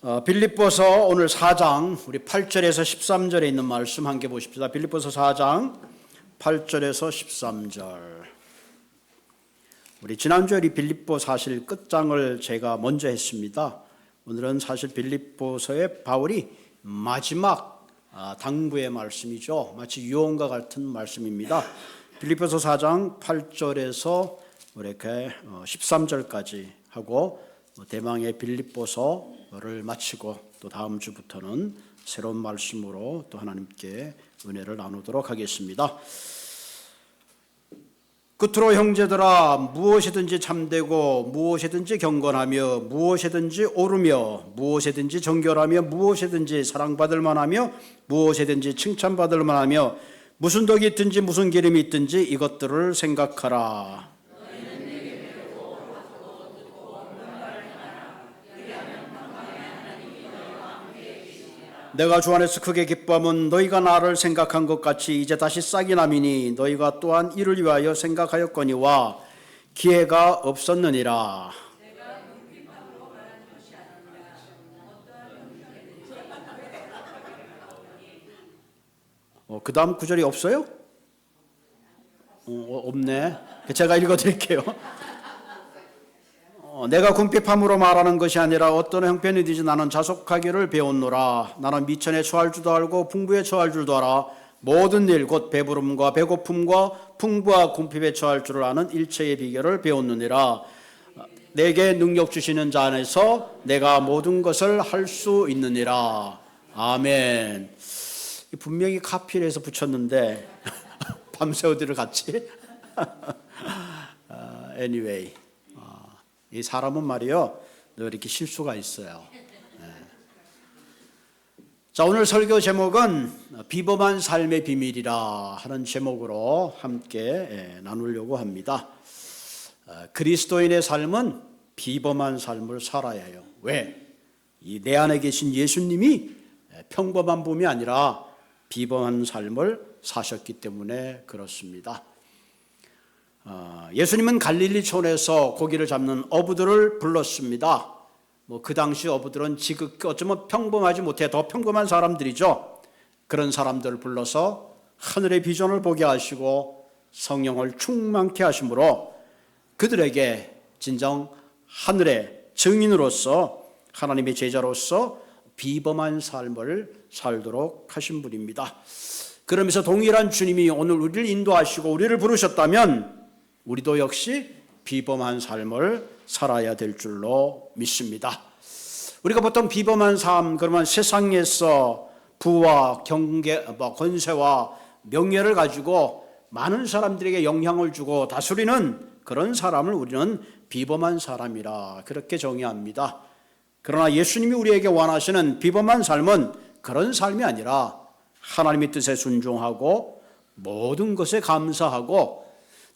어, 빌립보서 오늘 4장 우리 8절에서 13절에 있는 말씀 함께 보십시다. 빌립보서 4장 8절에서 13절. 우리 지난주에 이 빌립보 사실 끝장을 제가 먼저 했습니다. 오늘은 사실 빌립보서의 바울이 마지막 아, 당부의 말씀이죠. 마치 유언과 같은 말씀입니다. 빌립보서 4장 8절에서 이렇게 13절까지 하고 뭐 대망의 빌립보서 를 마치고 또 다음 주부터는 새로운 말씀으로 또 하나님께 은혜를 나누도록 하겠습니다. 끝으로 형제들아 무엇이든지 참되고 무엇이든지 경건하며 무엇이든지 옳으며 무엇이든지 정결하며 무엇이든지 사랑받을 만하며 무엇이든지 칭찬받을 만하며 무슨 덕이 있든지 무슨 기름이 있든지 이것들을 생각하라. 내가 주 안에서 크게 기뻐함은 너희가 나를 생각한 것 같이 이제 다시 싹이 남이니 너희가 또한 이를 위하여 생각하였거니와 기회가 없었느니라. 어, 그 다음 구절이 없어요? 어, 없네. 제가 읽어드릴게요. 어, 내가 궁핍함으로 말하는 것이 아니라 어떤 형편이든지 나는 자속하기를 배웠노라. 나는 미천에 처할 줄도 알고 풍부에 처할 줄도 알아. 모든 일 곧 배부름과 배고픔과 풍부와 궁핍에 처할 줄을 아는 일체의 비결을 배웠느니라. 내게 능력 주시는 자 안에서 내가 모든 것을 할 수 있느니라. 아멘. 분명히 카피를 서 붙였는데 밤새 어디를 갔지? 아, anyway. 이 사람은 말이요, 늘 이렇게 실수가 있어요. 네. 자, 오늘 설교 제목은 비범한 삶의 비밀이라 하는 제목으로 함께 예, 나누려고 합니다. 어, 그리스도인의 삶은 비범한 삶을 살아야 해요. 왜? 이 내 안에 계신 예수님이 평범한 분이 아니라 비범한 삶을 사셨기 때문에 그렇습니다. 어, 예수님은 갈릴리촌에서 고기를 잡는 어부들을 불렀습니다. 뭐 그 당시 어부들은 지극히 어쩌면 평범하지 못해 더 평범한 사람들이죠. 그런 사람들을 불러서 하늘의 비전을 보게 하시고 성령을 충만케 하심으로 그들에게 진정 하늘의 증인으로서 하나님의 제자로서 비범한 삶을 살도록 하신 분입니다. 그러면서 동일한 주님이 오늘 우리를 인도하시고 우리를 부르셨다면 우리도 역시 비범한 삶을 살아야 될 줄로 믿습니다. 우리가 보통 비범한 삶 그러면 세상에서 부와 경계, 뭐 권세와 명예를 가지고 많은 사람들에게 영향을 주고 다스리는 그런 사람을 우리는 비범한 사람이라 그렇게 정의합니다. 그러나 예수님이 우리에게 원하시는 비범한 삶은 그런 삶이 아니라 하나님의 뜻에 순종하고 모든 것에 감사하고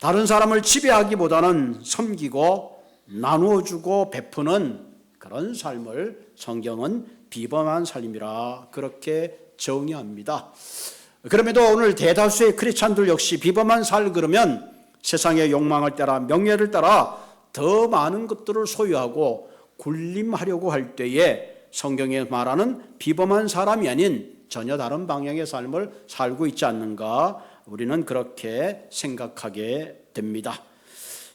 다른 사람을 지배하기보다는 섬기고 나누어 주고 베푸는 그런 삶을 성경은 비범한 삶이라 그렇게 정의합니다. 그럼에도 오늘 대다수의 크리스찬들 역시 비범한 삶 그러면 세상의 욕망을 따라 명예를 따라 더 많은 것들을 소유하고 군림하려고 할 때에 성경에 말하는 비범한 사람이 아닌 전혀 다른 방향의 삶을 살고 있지 않는가 우리는 그렇게 생각하게 됩니다.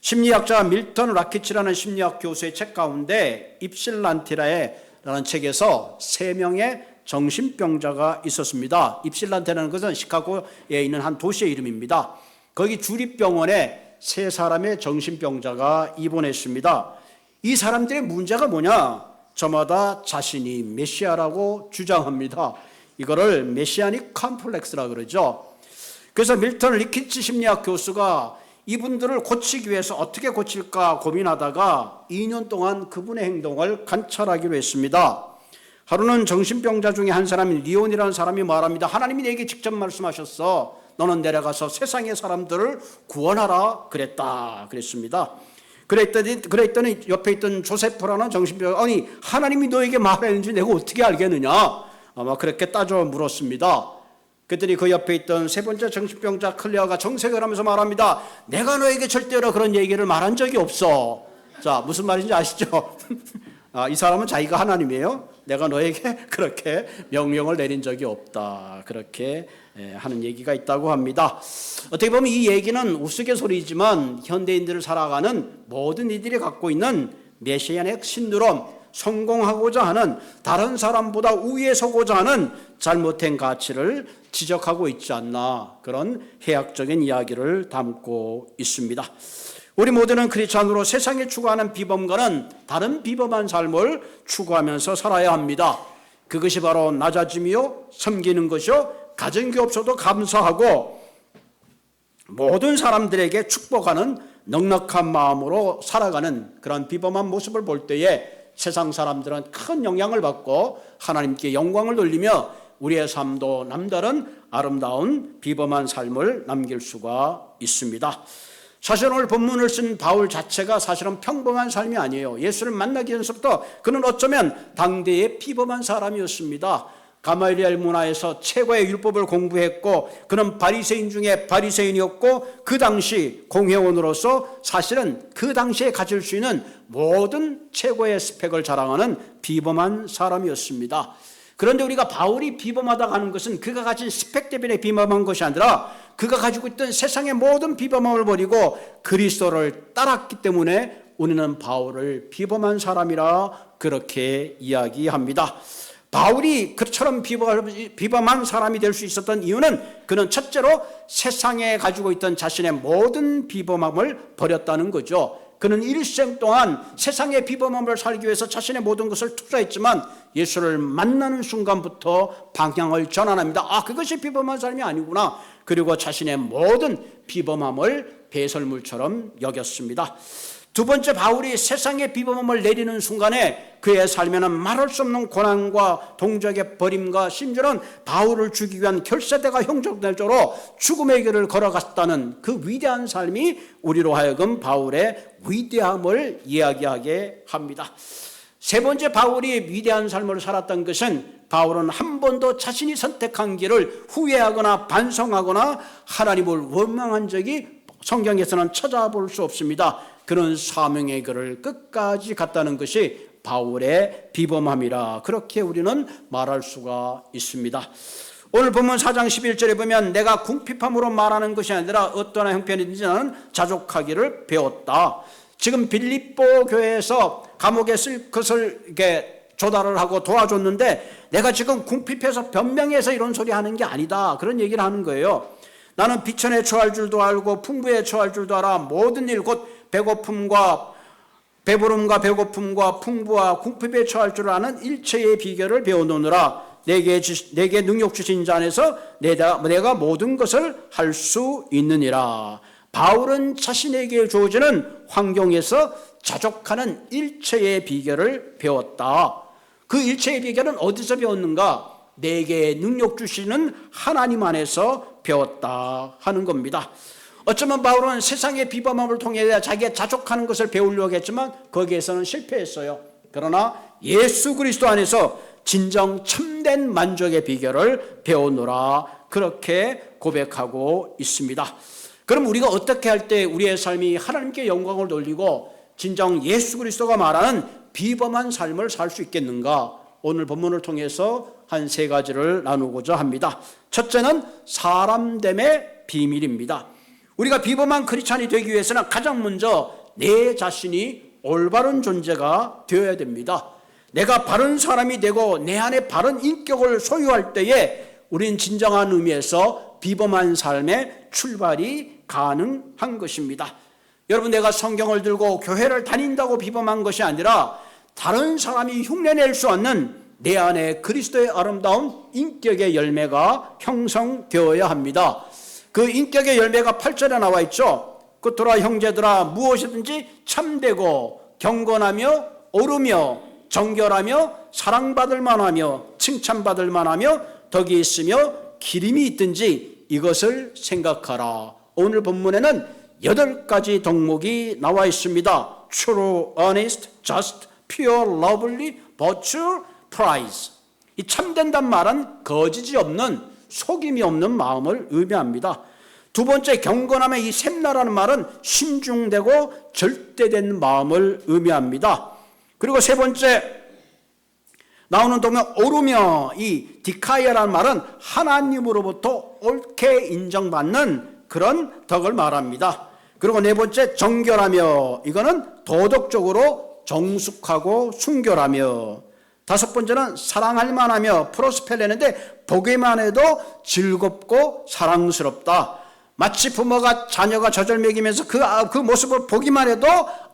심리학자 밀턴 라키치라는 심리학 교수의 책 가운데 입실란티라라는 책에서 세 명의 정신병자가 있었습니다. 입실란테라는 것은 시카고에 있는 한 도시의 이름입니다. 거기 주립병원에 세 사람의 정신병자가 입원했습니다. 이 사람들의 문제가 뭐냐? 저마다 자신이 메시아라고 주장합니다. 이거를 메시아닉 컴플렉스라 그러죠. 그래서 밀턴 리키치 심리학 교수가 이분들을 고치기 위해서 어떻게 고칠까 고민하다가 2년 동안 그분의 행동을 관찰하기로 했습니다. 하루는 정신병자 중에 한 사람인 리온이라는 사람이 말합니다. 하나님이 내게 직접 말씀하셨어. 너는 내려가서 세상의 사람들을 구원하라 그랬다. 그랬습니다. 그랬더니, 그랬더니 옆에 있던 조세프라는 정신병자, 아니, 하나님이 너에게 말했는지 내가 어떻게 알겠느냐? 아마 그렇게 따져 물었습니다. 그랬더니 그 옆에 있던 세 번째 정신병자 클레어가 정색을 하면서 말합니다. 내가 너에게 절대로 그런 얘기를 말한 적이 없어. 자, 무슨 말인지 아시죠? 아, 이 사람은 자기가 하나님이에요. 내가 너에게 그렇게 명령을 내린 적이 없다. 그렇게 예, 하는 얘기가 있다고 합니다. 어떻게 보면 이 얘기는 우스갯소리지만 현대인들을 살아가는 모든 이들이 갖고 있는 메시안의 신드롬, 성공하고자 하는 다른 사람보다 우위에 서고자 하는 잘못된 가치를 지적하고 있지 않나 그런 해학적인 이야기를 담고 있습니다. 우리 모두는 크리스찬으로 세상에 추구하는 비범과는 다른 비범한 삶을 추구하면서 살아야 합니다. 그것이 바로 낮아짐이요 섬기는 것이요 가진 게 없어도 감사하고 모든 사람들에게 축복하는 넉넉한 마음으로 살아가는 그런 비범한 모습을 볼 때에 세상 사람들은 큰 영향을 받고 하나님께 영광을 돌리며 우리의 삶도 남다른 아름다운 비범한 삶을 남길 수가 있습니다. 사실 오늘 본문을 쓴 바울 자체가 사실은 평범한 삶이 아니에요. 예수를 만나기 전부터 그는 어쩌면 당대의 비범한 사람이었습니다. 가마리엘 문화에서 최고의 율법을 공부했고 그는 바리새인 중에 바리새인이었고 그 당시 공회원으로서 사실은 그 당시에 가질 수 있는 모든 최고의 스펙을 자랑하는 비범한 사람이었습니다. 그런데 우리가 바울이 비범하다고 하는 것은 그가 가진 스펙 때문에 비범한 것이 아니라 그가 가지고 있던 세상의 모든 비범함을 버리고 그리스도를 따랐기 때문에 우리는 바울을 비범한 사람이라 그렇게 이야기합니다. 바울이 그처럼 비범한 사람이 될 수 있었던 이유는 그는 첫째로 세상에 가지고 있던 자신의 모든 비범함을 버렸다는 거죠. 그는 일생 동안 세상의 비범함을 살기 위해서 자신의 모든 것을 투자했지만 예수를 만나는 순간부터 방향을 전환합니다. 아, 그것이 비범한 삶이 아니구나. 그리고 자신의 모든 비범함을 배설물처럼 여겼습니다. 두 번째 바울이 세상의 비범함을 내리는 순간에 그의 삶에는 말할 수 없는 고난과 동족의 버림과 심지어는 바울을 죽이기 위한 결세대가 형성될 정도로 죽음의 길을 걸어갔다는 그 위대한 삶이 우리로 하여금 바울의 위대함을 이야기하게 합니다. 세 번째 바울이 위대한 삶을 살았던 것은 바울은 한 번도 자신이 선택한 길을 후회하거나 반성하거나 하나님을 원망한 적이 성경에서는 찾아볼 수 없습니다. 그런 사명의 글을 끝까지 갔다는 것이 바울의 비범함이라 그렇게 우리는 말할 수가 있습니다. 오늘 본문 4장 11절에 보면 내가 궁핍함으로 말하는 것이 아니라 어떠한 형편이든지 나는 자족하기를 배웠다. 지금 빌립보 교회에서 감옥에 쓸 것을 이렇게 조달을 하고 도와줬는데 내가 지금 궁핍해서 변명해서 이런 소리 하는 게 아니다. 그런 얘기를 하는 거예요. 나는 비천에 처할 줄도 알고 풍부에 처할 줄도 알아 모든 일 곧 배고픔과 배부름과 배고픔과 풍부와 궁핍에 처할 줄 아는 일체의 비결을 배워놓느라 내게, 주, 내게 능력 주신 자 안에서 내가, 내가 모든 것을 할 수 있느니라. 바울은 자신에게 주어지는 환경에서 자족하는 일체의 비결을 배웠다. 그 일체의 비결은 어디서 배웠는가? 내게 능력 주시는 하나님 안에서 배웠다 하는 겁니다. 어쩌면 바울은 세상의 비범함을 통해 자기가 자족하는 것을 배우려고 했지만 거기에서는 실패했어요. 그러나 예수 그리스도 안에서 진정 참된 만족의 비결을 배우노라 그렇게 고백하고 있습니다. 그럼 우리가 어떻게 할 때 우리의 삶이 하나님께 영광을 돌리고 진정 예수 그리스도가 말하는 비범한 삶을 살 수 있겠는가? 오늘 본문을 통해서 한 세 가지를 나누고자 합니다. 첫째는 사람됨의 비밀입니다. 우리가 비범한 크리스찬이 되기 위해서는 가장 먼저 내 자신이 올바른 존재가 되어야 됩니다. 내가 바른 사람이 되고 내 안에 바른 인격을 소유할 때에 우린 진정한 의미에서 비범한 삶의 출발이 가능한 것입니다. 여러분 내가 성경을 들고 교회를 다닌다고 비범한 것이 아니라 다른 사람이 흉내낼 수 없는 내 안에 그리스도의 아름다운 인격의 열매가 형성되어야 합니다. 그 인격의 열매가 8절에 나와 있죠. 끝으로 형제들아 무엇이든지 참되고 경건하며 옳으며 정결하며 사랑받을 만하며 칭찬받을 만하며 덕이 있으며 기림이 있든지 이것을 생각하라. 오늘 본문에는 여덟 가지 덕목이 나와 있습니다. True, honest, just, pure, lovely, virtue, prize. 이 참된단 말은 거짓이 없는 속임이 없는 마음을 의미합니다. 두 번째 경건함의 이 샘나라는 말은 신중되고 절대된 마음을 의미합니다. 그리고 세 번째 나오는 동안 오르며 이 디카이아라는 말은 하나님으로부터 옳게 인정받는 그런 덕을 말합니다. 그리고 네 번째 정결하며 이거는 도덕적으로 정숙하고 순결하며 다섯 번째는 사랑할 만하며 프로스펠레는데 보기만 해도 즐겁고 사랑스럽다. 마치 부모가 자녀가 젖을 먹이면서 그, 아, 그 모습을 보기만 해도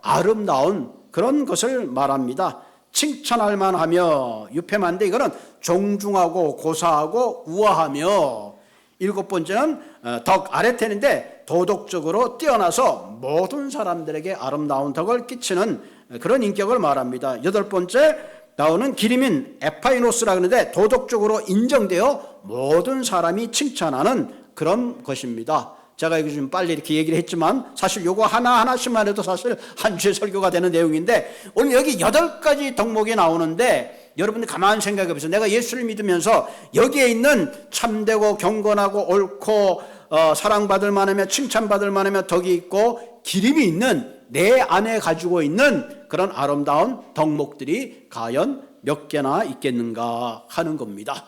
아름다운 그런 것을 말합니다. 칭찬할 만하며 유쾌만데 이거는 종중하고 고사하고 우아하며 일곱 번째는 어, 덕 아래테인데 도덕적으로 뛰어나서 모든 사람들에게 아름다운 덕을 끼치는 그런 인격을 말합니다. 여덟 번째 나오는 기림인 에파이노스라 그러는데 도덕적으로 인정되어 모든 사람이 칭찬하는 그런 것입니다. 제가 이거 좀 빨리 이렇게 얘기를 했지만 사실 요거 하나하나씩만 해도 사실 한 주의 설교가 되는 내용인데 오늘 여기 여덟 가지 덕목이 나오는데 여러분들 가만히 생각해 보세요. 내가 예수를 믿으면서 여기에 있는 참되고 경건하고 옳고 어, 사랑받을 만하며 칭찬받을 만하며 덕이 있고 기림이 있는 내 안에 가지고 있는 그런 아름다운 덕목들이 과연 몇 개나 있겠는가 하는 겁니다.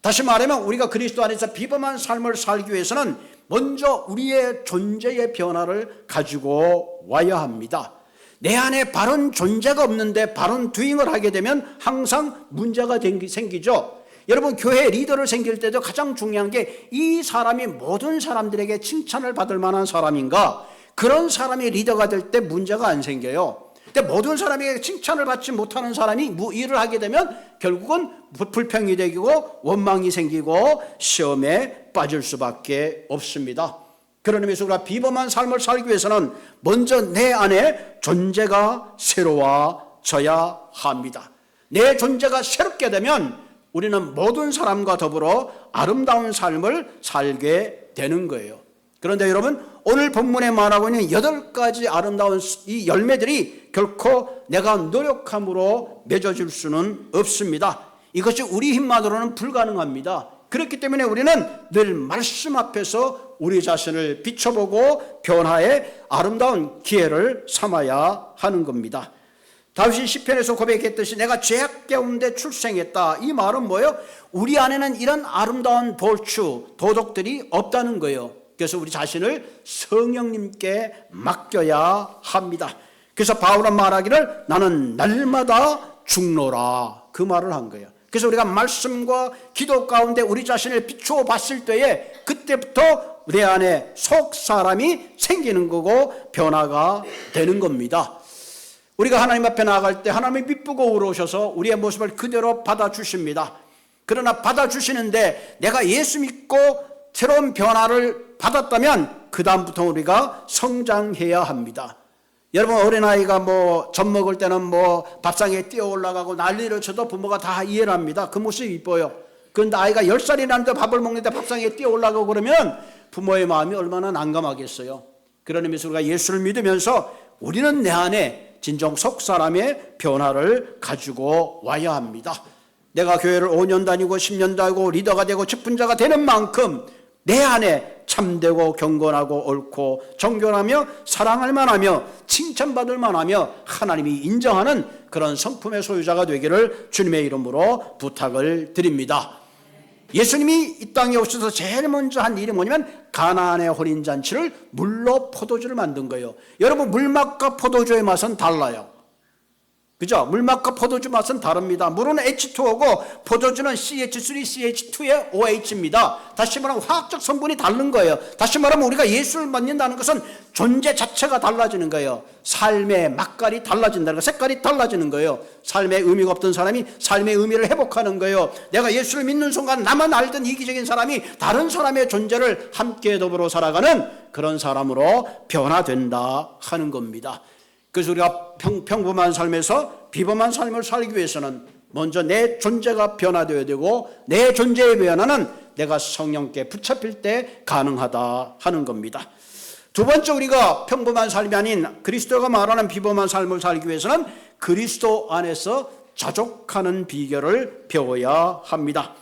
다시 말하면 우리가 그리스도 안에서 비범한 삶을 살기 위해서는 먼저 우리의 존재의 변화를 가지고 와야 합니다. 내 안에 바른 존재가 없는데 바른 두잉을 하게 되면 항상 문제가 생기죠. 여러분 교회 리더를 생길 때도 가장 중요한 게 이 사람이 모든 사람들에게 칭찬을 받을 만한 사람인가? 그런 사람이 리더가 될 때 문제가 안 생겨요. 근데 모든 사람에게 칭찬을 받지 못하는 사람이 일을 하게 되면 결국은 불평이 되고 원망이 생기고 시험에 빠질 수밖에 없습니다. 그런 의미에서 우리가 비범한 삶을 살기 위해서는 먼저 내 안에 존재가 새로워져야 합니다. 내 존재가 새롭게 되면 우리는 모든 사람과 더불어 아름다운 삶을 살게 되는 거예요. 그런데 여러분 오늘 본문에 말하고 있는 여덟 가지 아름다운 이 열매들이 결코 내가 노력함으로 맺어질 수는 없습니다. 이것이 우리 힘만으로는 불가능합니다. 그렇기 때문에 우리는 늘 말씀 앞에서 우리 자신을 비춰보고 변화의 아름다운 기회를 삼아야 하는 겁니다. 다윗이 시편에서 고백했듯이 내가 죄악 가운데 출생했다. 이 말은 뭐예요? 우리 안에는 이런 아름다운 볼추, 도덕들이 없다는 거예요. 그래서 우리 자신을 성령님께 맡겨야 합니다. 그래서 바울은 말하기를 나는 날마다 죽노라 그 말을 한 거예요. 그래서 우리가 말씀과 기도 가운데 우리 자신을 비추어 봤을 때에 그때부터 내 안에 속 사람이 생기는 거고 변화가 되는 겁니다. 우리가 하나님 앞에 나아갈 때 하나님이 미쁘고 우러오셔서 우리의 모습을 그대로 받아주십니다. 그러나 받아주시는데 내가 예수 믿고 새로운 변화를 받았다면 그 다음부터 우리가 성장해야 합니다. 여러분 어린아이가 뭐 젖 먹을 때는 뭐 밥상에 뛰어 올라가고 난리를 쳐도 부모가 다 이해를 합니다. 그 모습이 이뻐요. 그런데 아이가 10살이 나는데 밥을 먹는데 밥상에 뛰어 올라가고 그러면 부모의 마음이 얼마나 난감하겠어요. 그런 의미에서 우리가 예수를 믿으면서 우리는 내 안에 진정 속 사람의 변화를 가지고 와야 합니다. 내가 교회를 5년 다니고 10년 다니고 리더가 되고 직분자가 되는 만큼 내 안에 참되고 경건하고 옳고 정결하며 사랑할 만하며 칭찬받을 만하며 하나님이 인정하는 그런 성품의 소유자가 되기를 주님의 이름으로 부탁을 드립니다. 예수님이 이 땅에 오셔서 제일 먼저 한 일이 뭐냐면 가나안의 혼인 잔치를 물로 포도주를 만든 거예요. 여러분 물맛과 포도주의 맛은 달라요. 그죠? 물맛과 포도주 맛은 다릅니다. 물은 H2O고 포도주는 CH3, CH2의 OH입니다. 다시 말하면 화학적 성분이 다른 거예요. 다시 말하면 우리가 예수를 믿는다는 것은 존재 자체가 달라지는 거예요. 삶의 맛깔이 달라진다는 거, 색깔이 달라지는 거예요. 삶의 의미가 없던 사람이 삶의 의미를 회복하는 거예요. 내가 예수를 믿는 순간 나만 알던 이기적인 사람이 다른 사람의 존재를 함께 더불어 살아가는 그런 사람으로 변화된다 하는 겁니다. 그래서 우리가 평, 평범한 삶에서 비범한 삶을 살기 위해서는 먼저 내 존재가 변화되어야 되고 내 존재의 변화는 내가 성령께 붙잡힐 때 가능하다 하는 겁니다. 두 번째 우리가 평범한 삶이 아닌 그리스도가 말하는 비범한 삶을 살기 위해서는 그리스도 안에서 자족하는 비결을 배워야 합니다.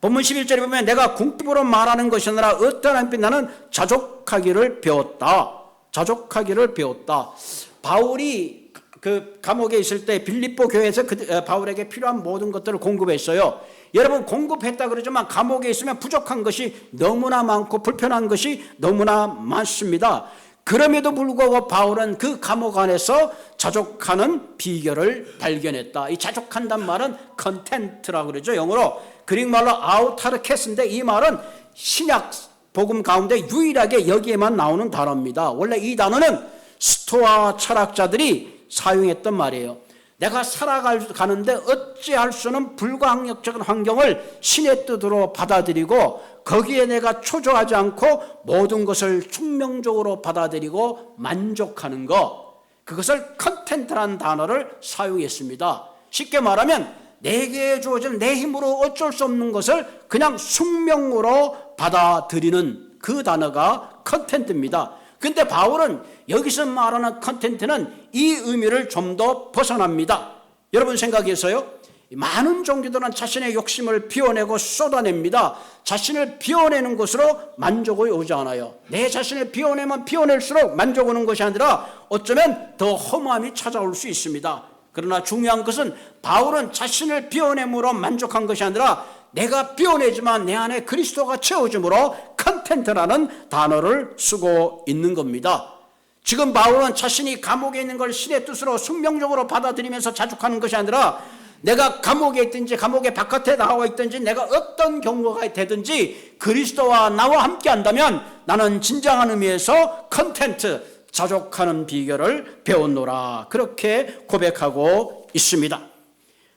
본문 11절에 보면 내가 궁핍으로 말하는 것이니라 어떠한 빛 나는 자족하기를 배웠다. 자족하기를 배웠다. 바울이 그 감옥에 있을 때 빌립보 교회에서 그, 어, 바울에게 필요한 모든 것들을 공급했어요. 여러분 공급했다 그러지만 감옥에 있으면 부족한 것이 너무나 많고 불편한 것이 너무나 많습니다. 그럼에도 불구하고 바울은 그 감옥 안에서 자족하는 비결을 발견했다. 이 자족한단 말은 컨텐트라고 그러죠. 영어로 그릭 말로 아우타르케스인데 이 말은 신약 복음 가운데 유일하게 여기에만 나오는 단어입니다. 원래 이 단어는 스토아 철학자들이 사용했던 말이에요. 내가 살아가는데 어찌할 수는 불가항력적인 환경을 신의 뜻으로 받아들이고 거기에 내가 초조하지 않고 모든 것을 충명적으로 받아들이고 만족하는 것 그것을 컨텐트라는 단어를 사용했습니다. 쉽게 말하면 내게 주어진 내 힘으로 어쩔 수 없는 것을 그냥 숙명으로 받아들이는 그 단어가 컨텐트입니다. 근데 바울은 여기서 말하는 컨텐트는 이 의미를 좀 더 벗어납니다. 여러분 생각해서요. 많은 종교들은 자신의 욕심을 비워내고 쏟아냅니다. 자신을 비워내는 것으로 만족이 오지 않아요. 내 자신을 비워내면 비워낼수록 만족 오는 것이 아니라 어쩌면 더 허무함이 찾아올 수 있습니다. 그러나 중요한 것은 바울은 자신을 비워냄으로 만족한 것이 아니라 내가 비워내지만 내 안에 그리스도가 채워줌으로 컨텐트라는 단어를 쓰고 있는 겁니다. 지금 바울은 자신이 감옥에 있는 걸 신의 뜻으로 숙명적으로 받아들이면서 자족하는 것이 아니라 내가 감옥에 있든지 감옥의 바깥에 나와 있든지 내가 어떤 경우가 되든지 그리스도와 나와 함께 한다면 나는 진정한 의미에서 컨텐트, 자족하는 비결을 배웠노라. 그렇게 고백하고 있습니다.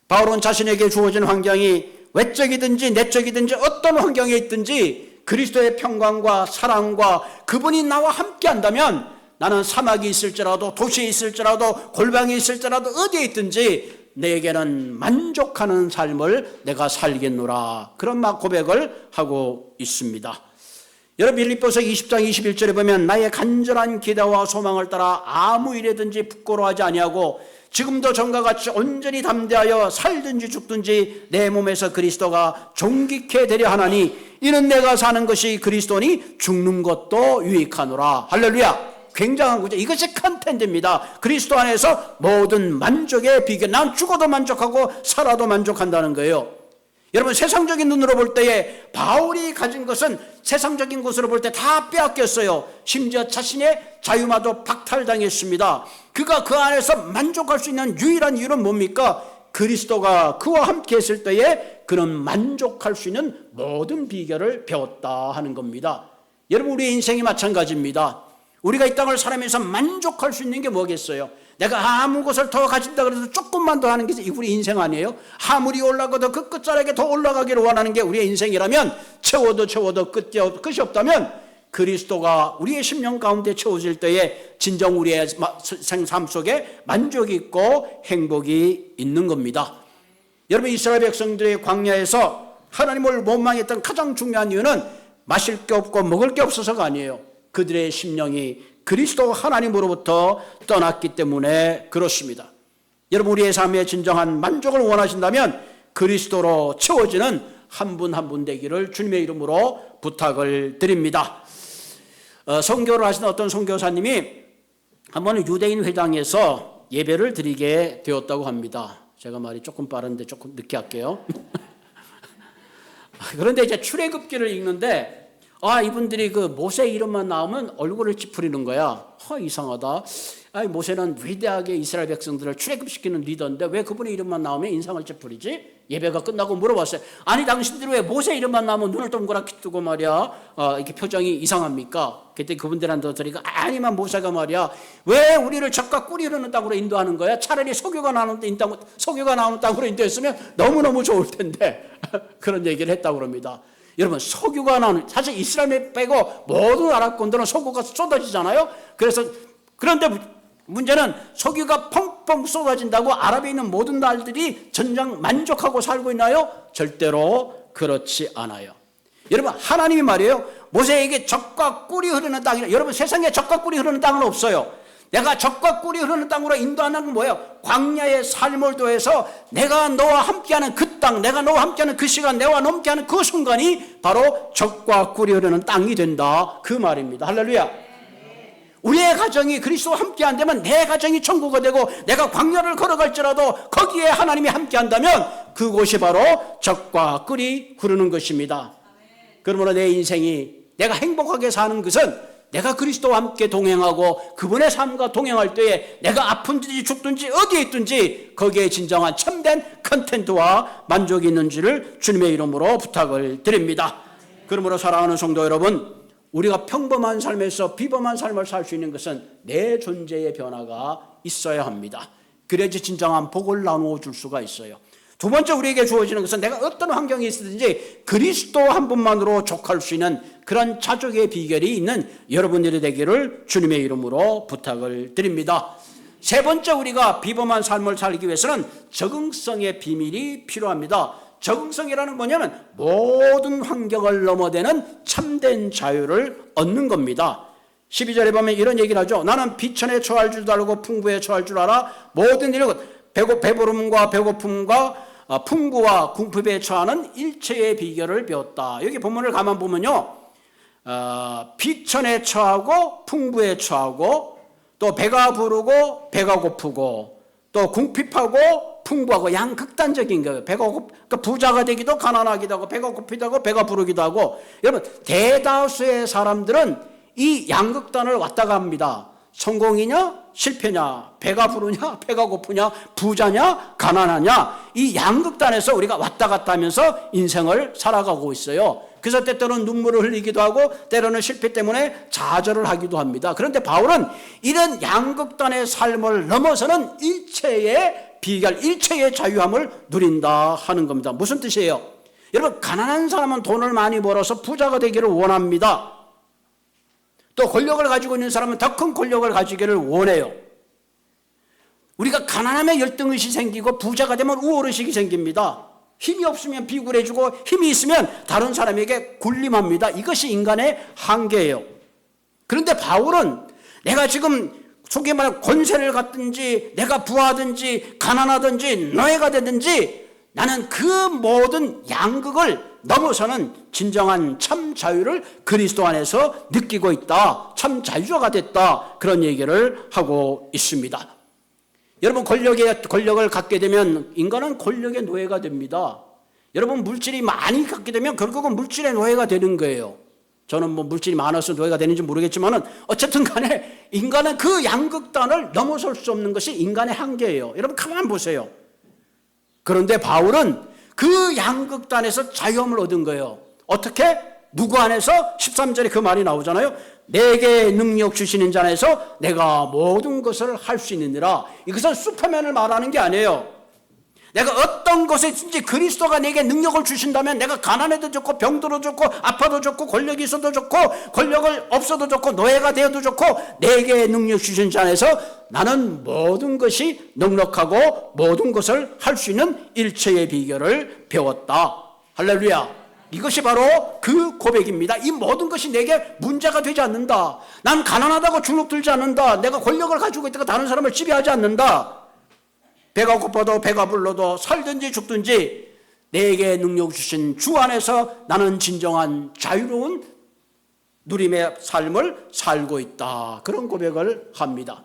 바울은 자신에게 주어진 환경이 외적이든지 내적이든지 어떤 환경에 있든지 그리스도의 평강과 사랑과 그분이 나와 함께 한다면 나는 사막이 있을지라도 도시에 있을지라도 골방에 있을지라도 어디에 있든지 내게는 만족하는 삶을 내가 살겠노라. 그런 막 고백을 하고 있습니다. 여러분 빌립보서 20장 21절에 보면 나의 간절한 기대와 소망을 따라 아무 일에든지 부끄러워하지 아니하고 지금도 전과 같이 온전히 담대하여 살든지 죽든지 내 몸에서 그리스도가 존귀케 되려 하나니 이는 내가 사는 것이 그리스도니 죽는 것도 유익하노라. 할렐루야. 굉장한 거죠. 이것이 컨텐츠입니다. 그리스도 안에서 모든 만족의 비결. 난 죽어도 만족하고 살아도 만족한다는 거예요. 여러분 세상적인 눈으로 볼 때에 바울이 가진 것은 세상적인 것으로 볼 때 다 빼앗겼어요. 심지어 자신의 자유마도 박탈당했습니다. 그가 그 안에서 만족할 수 있는 유일한 이유는 뭡니까? 그리스도가 그와 함께 했을 때에 그는 만족할 수 있는 모든 비결을 배웠다 하는 겁니다. 여러분 우리의 인생이 마찬가지입니다. 우리가 이 땅을 살아면서 만족할 수 있는 게 뭐겠어요? 내가 아무 것을 더 가진다 그래도 조금만 더 하는 게 우리 인생 아니에요? 아무리 올라가도 그 끝자락에 더 올라가기를 원하는 게 우리의 인생이라면 채워도 채워도 끝이, 없, 끝이 없다면 그리스도가 우리의 심령 가운데 채워질 때에 진정 우리의 생삶 속에 만족이 있고 행복이 있는 겁니다. 여러분 이스라엘 백성들의 광야에서 하나님을 원망했던 가장 중요한 이유는 마실 게 없고 먹을 게 없어서가 아니에요. 그들의 심령이 그리스도 하나님으로부터 떠났기 때문에 그렇습니다. 여러분 우리의 삶에 진정한 만족을 원하신다면 그리스도로 채워지는 한 분 한 분 되기를 주님의 이름으로 부탁을 드립니다. 어, 성교를 하신 어떤 성교사님이 한번 유대인 회당에서 예배를 드리게 되었다고 합니다. 제가 말이 조금 빠른데 조금 늦게 할게요. 그런데 이제 출애굽기를 읽는데 아, 이분들이 그 모세 이름만 나오면 얼굴을 찌푸리는 거야. 허, 이상하다. 아, 모세는 위대하게 이스라엘 백성들을 출애굽시키는 리더인데 왜 그분의 이름만 나오면 인상을 찌푸리지? 예배가 끝나고 물어봤어요. 아니, 당신들이 왜 모세 이름만 나오면 눈을 동그랗게 뜨고 말이야. 어, 이렇게 표정이 이상합니까? 그때 그분들한테 드리가 아니만 모세가 말이야. 왜 우리를 적과 꿀이 흐르는 땅으로 인도하는 거야? 차라리 석유가 나오는 땅, 석유가 나오는 땅으로 인도했으면 너무너무 좋을 텐데. 그런 얘기를 했다고 그럽니다. 여러분 석유가 나오는 사실 이스라엘 빼고 모든 아랍권들은 석유가 쏟아지잖아요. 그래서 그런데 문제는 석유가 펑펑 쏟아진다고 아랍에 있는 모든 나라들이 전장 만족하고 살고 있나요? 절대로 그렇지 않아요. 여러분 하나님이 말이에요. 모세에게 적과 꿀이 흐르는 땅이 여러분 세상에 적과 꿀이 흐르는 땅은 없어요. 내가 적과 꿀이 흐르는 땅으로 인도하는 건 뭐예요? 광야의 삶을 도해서 내가 너와 함께하는 그 땅, 내가 너와 함께하는 그 시간, 내와 함께하는 그 순간이 바로 적과 꿀이 흐르는 땅이 된다. 그 말입니다. 할렐루야. 우리의 가정이 그리스도와 함께 한다면 내 가정이 천국이 되고 내가 광야를 걸어갈지라도 거기에 하나님이 함께 한다면 그곳이 바로 적과 꿀이 흐르는 것입니다. 그러므로 내 인생이 내가 행복하게 사는 것은 내가 그리스도와 함께 동행하고 그분의 삶과 동행할 때에 내가 아픈지 죽든지 어디에 있든지 거기에 진정한 참된 컨텐츠와 만족이 있는지를 주님의 이름으로 부탁을 드립니다. 그러므로 사랑하는 성도 여러분, 우리가 평범한 삶에서 비범한 삶을 살 수 있는 것은 내 존재의 변화가 있어야 합니다. 그래야지 진정한 복을 나누어 줄 수가 있어요. 두 번째 우리에게 주어지는 것은 내가 어떤 환경에 있든지 그리스도 한 분만으로 족할 수 있는 그런 자족의 비결이 있는 여러분들이 되기를 주님의 이름으로 부탁을 드립니다. 세 번째 우리가 비범한 삶을 살기 위해서는 적응성의 비밀이 필요합니다. 적응성이라는 뭐냐면 모든 환경을 넘어대는 참된 자유를 얻는 겁니다. 12절에 보면 이런 얘기를 하죠. 나는 비천에 처할 줄도 알고 풍부에 처할 줄 알아. 모든 일을 배고, 배부름과 배고픔과 어, 풍부와 궁핍에 처하는 일체의 비결을 배웠다. 여기 본문을 가만 보면요. 어, 비천에 처하고 풍부에 처하고 또 배가 부르고 배가 고프고 또 궁핍하고 풍부하고 양극단적인 거예요. 배가 고 그러니까 부자가 되기도 가난하기도 하고 배가 고프기도 하고 배가 부르기도 하고 여러분 대다수의 사람들은 이 양극단을 왔다 갑니다. 성공이냐 실패냐 배가 부르냐 배가 고프냐 부자냐 가난하냐 이 양극단에서 우리가 왔다 갔다 하면서 인생을 살아가고 있어요. 그래서 때때로는 눈물을 흘리기도 하고 때로는 실패 때문에 좌절을 하기도 합니다. 그런데 바울은 이런 양극단의 삶을 넘어서는 일체의 비결, 일체의 자유함을 누린다 하는 겁니다. 무슨 뜻이에요? 여러분 가난한 사람은 돈을 많이 벌어서 부자가 되기를 원합니다. 또 권력을 가지고 있는 사람은 더 큰 권력을 가지기를 원해요. 우리가 가난하면 열등의식이 생기고 부자가 되면 우월의식이 생깁니다. 힘이 없으면 비굴해지고 힘이 있으면 다른 사람에게 군림합니다. 이것이 인간의 한계예요. 그런데 바울은 내가 지금 속에 말하는 권세를 갖든지 내가 부하든지 가난하든지 노예가 되든지 나는 그 모든 양극을 넘어서는 진정한 참 자유를 그리스도 안에서 느끼고 있다. 참 자유자가 됐다. 그런 얘기를 하고 있습니다. 여러분 권력에 권력을 갖게 되면 인간은 권력의 노예가 됩니다. 여러분 물질이 많이 갖게 되면 결국은 물질의 노예가 되는 거예요. 저는 뭐 물질이 많아서 노예가 되는지 모르겠지만은 어쨌든 간에 인간은 그 양극단을 넘어설 수 없는 것이 인간의 한계예요. 여러분 가만 보세요. 그런데 바울은 그 양극단에서 자유함을 얻은 거예요. 어떻게? 누구 안에서? 13절에 그 말이 나오잖아요. 내게 능력 주시는 자 안에서 내가 모든 것을 할 수 있느니라. 이것은 슈퍼맨을 말하는 게 아니에요. 내가 어떤 것에 있든지 그리스도가 내게 능력을 주신다면 내가 가난해도 좋고 병들어도 좋고 아파도 좋고 권력이 있어도 좋고 권력을 없어도 좋고 노예가 되어도 좋고 내게 능력 주신 자 안에서 나는 모든 것이 넉넉하고 모든 것을 할 수 있는 일체의 비결을 배웠다. 할렐루야. 이것이 바로 그 고백입니다. 이 모든 것이 내게 문제가 되지 않는다. 난 가난하다고 주눅 들지 않는다. 내가 권력을 가지고 있다가 다른 사람을 지배하지 않는다. 배가 고파도 배가 불러도 살든지 죽든지 내게 능력 주신 주 안에서 나는 진정한 자유로운 누림의 삶을 살고 있다. 그런 고백을 합니다.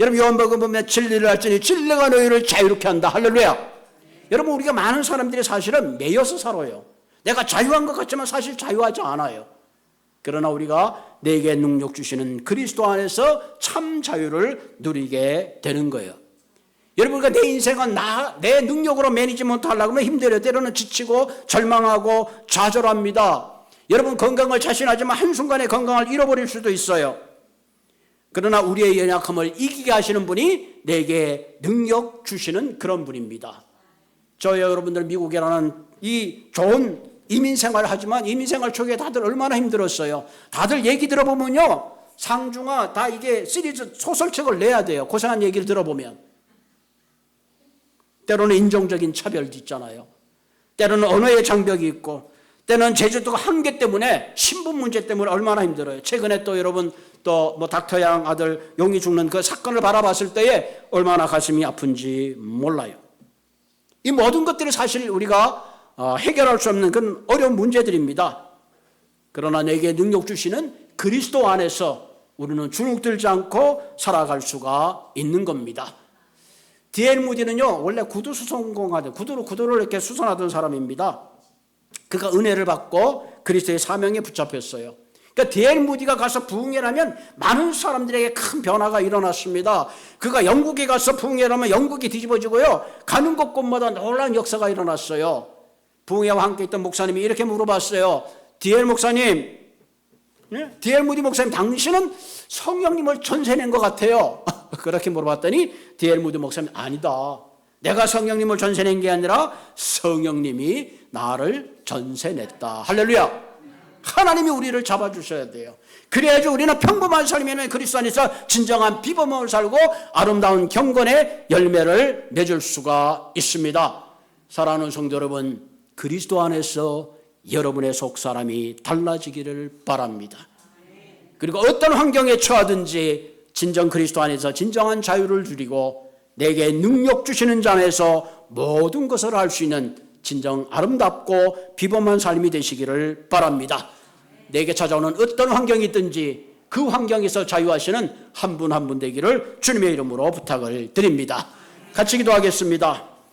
여러분 요한복음 보면 진리를 알지니 진리가 너희를 자유롭게 한다. 할렐루야. 여러분 우리가 많은 사람들이 사실은 매여서 살아요. 내가 자유한 것 같지만 사실 자유하지 않아요. 그러나 우리가 내게 능력 주시는 그리스도 안에서 참 자유를 누리게 되는 거예요. 여러분, 그러니까 내 인생은 나, 내 능력으로 매니지먼트 하려고 하면 힘들어요. 때로는 지치고 절망하고 좌절합니다. 여러분, 건강을 자신하지만 한순간에 건강을 잃어버릴 수도 있어요. 그러나 우리의 연약함을 이기게 하시는 분이 내게 능력 주시는 그런 분입니다. 저 여러분들 미국이라는 이 좋은 이민 생활을 하지만 이민 생활 초기에 다들 얼마나 힘들었어요. 다들 얘기 들어보면요. 상중하 다 이게 시리즈 소설책을 내야 돼요. 고생한 얘기를 들어보면. 때로는 인종적인 차별도 있잖아요. 때로는 언어의 장벽이 있고, 때는 제주도가 한계 때문에 신분 문제 때문에 얼마나 힘들어요. 최근에 또 여러분 또 뭐 닥터 양 아들 용이 죽는 그 사건을 바라봤을 때에 얼마나 가슴이 아픈지 몰라요. 이 모든 것들이 사실 우리가 어, 해결할 수 없는 그런 어려운 문제들입니다. 그러나 내게 능력 주시는 그리스도 안에서 우리는 주눅들지 않고 살아갈 수가 있는 겁니다. 디엘 무디는요 원래 구두 수송공하던 구두로 구두를 이렇게 수선하던 사람입니다. 그가 은혜를 받고 그리스도의 사명에 붙잡혔어요. 그러니까 디엘 무디가 가서 부흥회라면 많은 사람들에게 큰 변화가 일어났습니다. 그가 영국에 가서 부흥회라면 영국이 뒤집어지고요. 가는 곳곳마다 놀라운 역사가 일어났어요. 부흥회와 함께 있던 목사님이 이렇게 물어봤어요. 디엘 목사님, 예? 디엘 무디 목사님, 당신은 성령님을 전세낸 것 같아요. 그렇게 물어봤더니 디엘 무디 목사님 아니다. 내가 성령님을 전세낸 게 아니라 성령님이 나를 전세냈다. 할렐루야. 하나님이 우리를 잡아주셔야 돼요. 그래야지 우리는 평범한 삶에는 그리스도 안에서 진정한 비범함을 살고 아름다운 경건의 열매를 맺을 수가 있습니다. 사랑하는 성도 여러분, 그리스도 안에서 여러분의 속 사람이 달라지기를 바랍니다. 그리고 어떤 환경에 처하든지 진정 그리스도 안에서 진정한 자유를 누리고 내게 능력 주시는 자 안에서 모든 것을 할 수 있는 진정 아름답고 비범한 삶이 되시기를 바랍니다. 내게 찾아오는 어떤 환경이 있든지 그 환경에서 자유하시는 한분 한 분 되기를 주님의 이름으로 부탁을 드립니다. 같이 기도하겠습니다.